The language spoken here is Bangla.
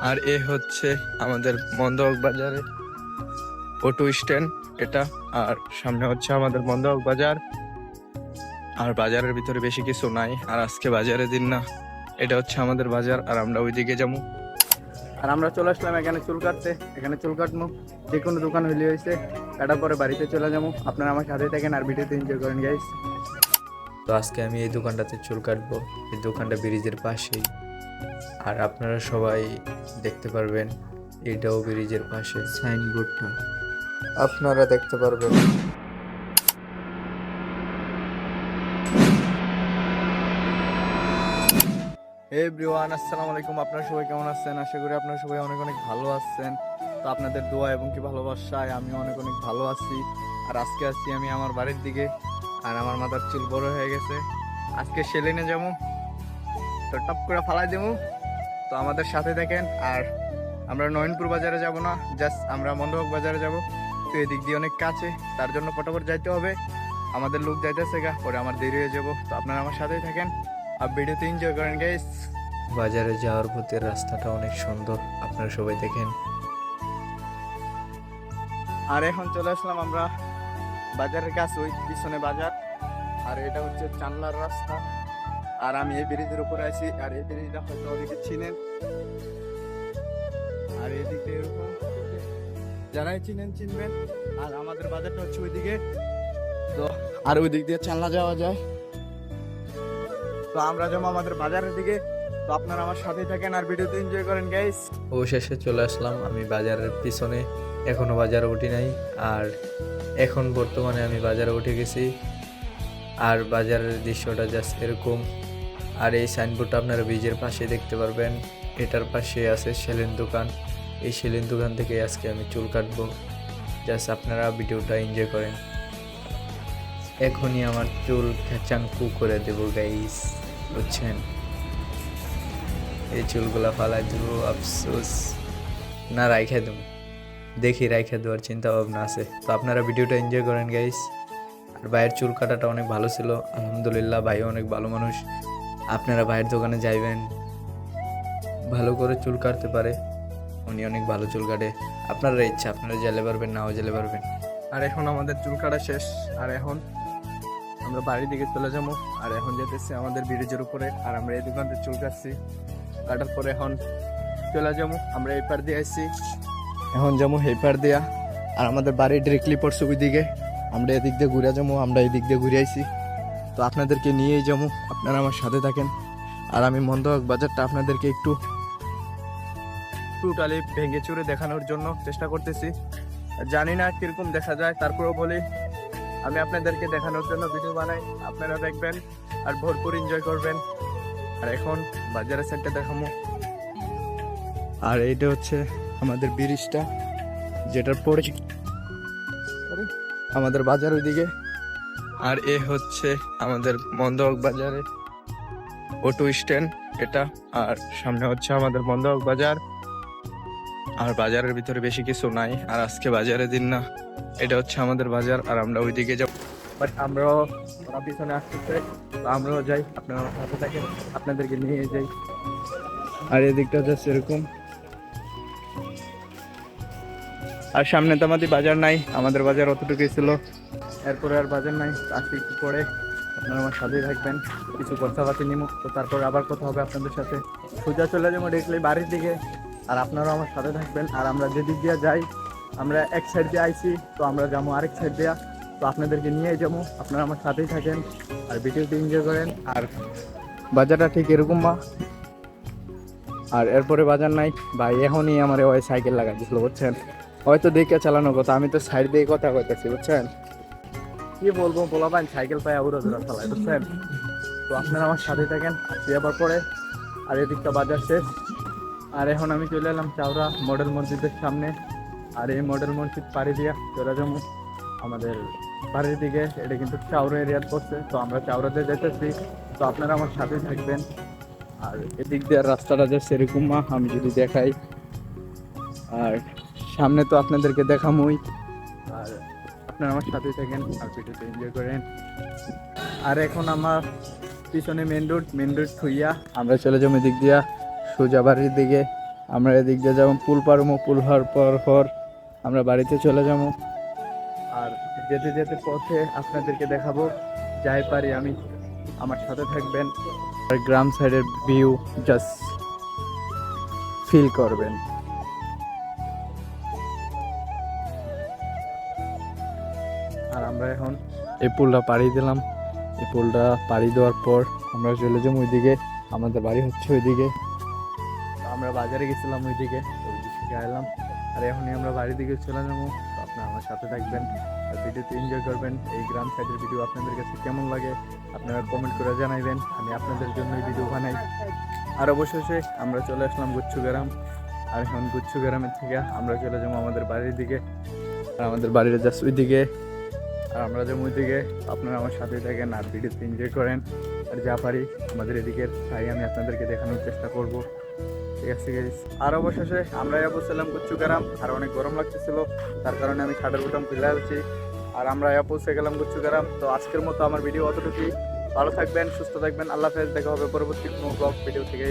আর এ হচ্ছে আমাদের মন্দক বাজারে অটো স্ট্যান্ড এটা। আর সামনে হচ্ছে আমাদের মন্দক বাজার আর বাজারের ভিতরে বেশি কিছু নাই। আর আজকে বাজারে দিন না। এটা হচ্ছে আমাদের বাজার। আর আমরা ওইদিকে যাব। আর আমরা চলে আসলাম এখানে চুল কাটতে। এখানে চুল কাটবো। যে কোনো দোকান হইলে হয়েছে। কাটার পরে বাড়িতে চলে যাব। আপনারা আমার সাথে থাকেন আর ভিডিওতে এনজয় করেন গাইস তো আজকে আমি এই দোকানটাতে চুল কাটবো। এই দোকানটা ব্রিজের পাশেই। আর আপনারা সবাই দেখতে পারবেন এটাও ব্রিজের পাশে। সাইনবোর্ডটা। আপনারা দেখতে পারবেন। এভরিওয়ান আসসালামু আলাইকুম। আপনারা সবাই কেমন আছেন? আশা করি আপনারা সবাই অনেক অনেক ভালো আছেন। তো আপনাদের দোয়া এবং কি ভালোবাসায় আমি অনেক অনেক ভালো আছি। আর আজকে আসছি আমি আমার বাড়ির দিকে আর আমার মাথার চুল বড় হয়ে গেছে। আজকে সেলেনে যাব। তো টপ করে ফালাই দেবো। তো আমাদের সাথে দেখেন আর আমরা নয়নপুর বাজারে যাব না জাস্ট আমরা মন্দবাগ বাজারে যাব। তো এদিক দিয়ে অনেক কাছে তার জন্য ফটাফট যাইতে হবে। আমাদের লোক যাইতেছে গা পরে আমার দেরি হয়ে যাব। তো আপনারা আমার সাথেই থাকেন। আর ভিডিওতে এনজয় করেন গাইস বাজারে যাওয়ার পথে রাস্তাটা অনেক সুন্দর আপনারা সবাই দেখেন। আর এখন চলে আসলাম আমরা বাজারের কাছে ওই পিছনে বাজার। আর এটা হচ্ছে চানলার রাস্তা। আর আমি এই ব্রিজের উপরে আছি, আর এই ব্রিজটা হয়তো অনেকে চিনেন। আর এদিকে যারাই চিনেন, চিনবেন। আর আমাদের বাজারটা হচ্ছে ওইদিকে। তো, আর ওই দিক দিয়ে চানলা যাওয়া যায়। তো আমরা যেমন আমাদের বাজারের দিকে। তো আপনারা আমার সাথে থাকেন আর ভিডিওতে এনজয় করেন গাইস অবশেষে চলে আসলাম আমি বাজারের পিছনে। এখনও বাজারে উঠি নাই। আর এখন বর্তমানে আমি বাজারে উঠে গেছি। আর বাজারের দৃশ্যটা জাস্ট এরকম। আর এই সাইনবোর্ডটা আপনারা ব্রিজের পাশে দেখতে পারবেন। এটার পাশে আছে সেলেন দোকান। এই সেলেন দোকান থেকে আজকে আমি চুল কাটবো। জাস্ট আপনারা ভিডিওটা এনজয় করেন। এখনই আমার চুল খেচাঙ্কু করে দেবো গাইস বুঝছেন? এই চুলগুলা ফালাই দেবো, আফসোস। না, রাইখা দেবো। দেখি রাইখা দেওয়ার চিন্তা ভাবনা আছে। তো আপনারা ভিডিওটা এনজয় করেন গাইস আর ভাইয়ের চুল কাটাটা অনেক ভালো ছিল। আলহামদুলিল্লাহ ভাই অনেক ভালো মানুষ। আপনারা ভাইয়ের দোকানে যাইবেন। ভালো করে চুল কাটতে পারে। উনি অনেক ভালো চুল কাটে। আপনারা ইচ্ছা, আপনারা জেলে পারবেন, নাও জেলে পারবেন। আর এখন আমাদের চুল কাটা শেষ। আর এখন আমরা বাড়ির দিকে চলে যাব। আর এখন যেতেছি আমাদের ব্রিজের উপরে। আর আমরা এই দোকান থেকে চুল কাটছি। কাটার পরে এখন চলে যাব। আমরা এই পার দিয়ে আসছি এখন যাব এই পার দিয়া। আর আমাদের বাড়ি ডিরেক্টলি পড়ছে ওই দিকে আমরা এদিক দিয়ে ঘুরে যাব। আমরা এই দিক দিয়ে ঘুরে আইছি। তো আপনাদেরকে নিয়েই যাব। আপনারা আমার সাথে থাকেন। আর আমি মন্দবাগ বাজারটা আপনাদেরকে একটু টোটালি ভেঙে চুরে দেখানোর জন্য চেষ্টা করতেছি। জানি না কীরকম দেখা যায়, তারপরেও বলি, আমি আপনাদেরকে দেখানোর জন্য ভিডিও বানাই। আপনারা দেখবেন আর ভরপুর এনজয় করবেন। আর এখন বাজারের সাইডটা দেখাবো। আর এইটা হচ্ছে আমাদের ব্রিজটা, যেটার পরে আমাদের বাজার ওইদিকে। আর এ হচ্ছে আমাদের মন্দক বাজারে অটো স্ট্যান্ড এটা আর সামনে হচ্ছে আমাদের মন্দক বাজার। আর বাজারের ভিতরে বেশি কিছু নাই, আর আজকে বাজারে দিন না, এটা হচ্ছে আমাদের বাজার, আর আমরা ওইদিকে যাব। বাট আমরাও ওরা পিছনে আসতেছে আমরাও যাই, আপনারা সাথে থাকেন, আপনাদেরকে নিয়ে যাই। আর এদিকটা জাস্ট এরকম। আর সামনে তো আমাদের বাজার নাই, আমাদের বাজার অতটুকুই ছিল। এরপরে আর বাজার নাই, আজকে একটু পরে আপনারা আমার সাথেই থাকবেন, কিছু কথাবার্তা নিব তো তারপরে আবার কথা হবে আপনাদের সাথে। সোজা চলে যাব দেখলে বাড়ির দিকে। আর আপনারাও আমার সাথে থাকবেন। আর আমরা যেদিক দিয়ে যাই, আমরা এক সাইড দিয়ে আইছি, তো আমরা যাব আরেক সাইড দিয়ে। তো আপনাদেরকে নিয়ে যাব। আপনারা আমার সাথেই থাকেন আর ভিডিওটি এনজয় করেন। আর বাজারটা ঠিক এরকম মা আর এরপরে বাজার নাই। ভাই, এখনই আমার ওই সাইকেল লাগাই দিছিল বুঝছেন? হয়তো দেখে চালানো কথা, আমি তো সাইড দিয়ে কথা কইতেছি, বুঝছেন? কি বলব বলাবান সাইকেল পায় উড়ো ধরা চালায় বুঝছেন তো আপনারা আমার সাথে থাকেন, আসি আবার পরে। আর এদিকটা বাজার শেষ। আর এখন আমি চলে এলাম চাওড়া মডেল মসজিদের সামনে। আর এই মডেল মসজিদ পাড়ি দিয়া চলে যাব আমাদের বাড়ির দিকে। এটা কিন্তু চাউরা এরিয়ার পড়ছে তো আমরা চাউরাতে যেতেছি। তো আপনারা আমার সাথে থাকবেন। আর এদিক দিয়ে রাস্তাটা যে সেরকম আমি যদি দেখাই। আর সামনে তো আপনাদেরকে দেখামই। আপনারা আমার সাথে থাকেন, আর ভিডিওতে এনজয় করেন। আর এখন আমার পিছনে মেন রোড মেন রোড থুইয়া আমরা চলে যাব এদিক দিয়া, সোজা বাড়ির দিকে। আমরা এদিক দিয়ে যাব পুল পারব পুল হওয়ার পর পর আমরা বাড়িতে চলে যাব। আর যেতে যেতে পথে আপনাদেরকে দেখাবো, যাই পারি আমি। আমার সাথে থাকবেন, আর গ্রাম সাইডের ভিউ জাস্ট ফিল করবেন। আর আমরা এখন এই পুলটা পাড়ি দিলাম। এই পুলটা পাড়ি দেওয়ার পর আমরা চলে যাব ওইদিকে। আমাদের বাড়ি হচ্ছে ওইদিকে। আমরা বাজারে গেছিলাম ওইদিকে, তো ওই দিক থেকে এলাম আর এখনই আমরা বাড়ির দিকে চলে যাব। আপনারা আমার সাথে থাকবেন, আর ভিডিওতে এনজয় করবেন। এই গ্রাম সাইডের ভিডিও আপনাদের কাছে কেমন লাগে, আপনারা কমেন্ট করে জানাইবেন। আমি আপনাদের জন্যই ভিডিও বানাই। আর অবশেষে আমরা চলে আসলাম গুচ্ছু গ্রাম আর এখন গুচ্ছু গ্রামের থেকে আমরা চলে যাব আমাদের বাড়ির দিকে। আর আমাদের বাড়ির জাস্ট ওই দিকে আর আমরা যাব ওই দিকে আপনারা আমার সাথে থাকেন আর ভিডিওতে এনজয় করেন, আর যা পারি আমাদের এদিকের তাই আমি আপনাদেরকে দেখানোর চেষ্টা করব। ঠিক আছে আর অবশেষে আমরা পৌঁছালাম গুচ্ছু গ্রাম, আর অনেক গরম লাগতেছিল, তার কারণে আমি শাটার বুটাম খুলে আছি। আর আমরা পৌঁছে গেলাম গুচ্ছু গ্রাম। তো আজকের মতো আমার ভিডিও অতটুকুই। ভালো থাকবেন, সুস্থ থাকবেন। আল্লাহ হাফেজ, দেখা হবে পরবর্তী কোনো ব্লগ ভিডিও থেকে।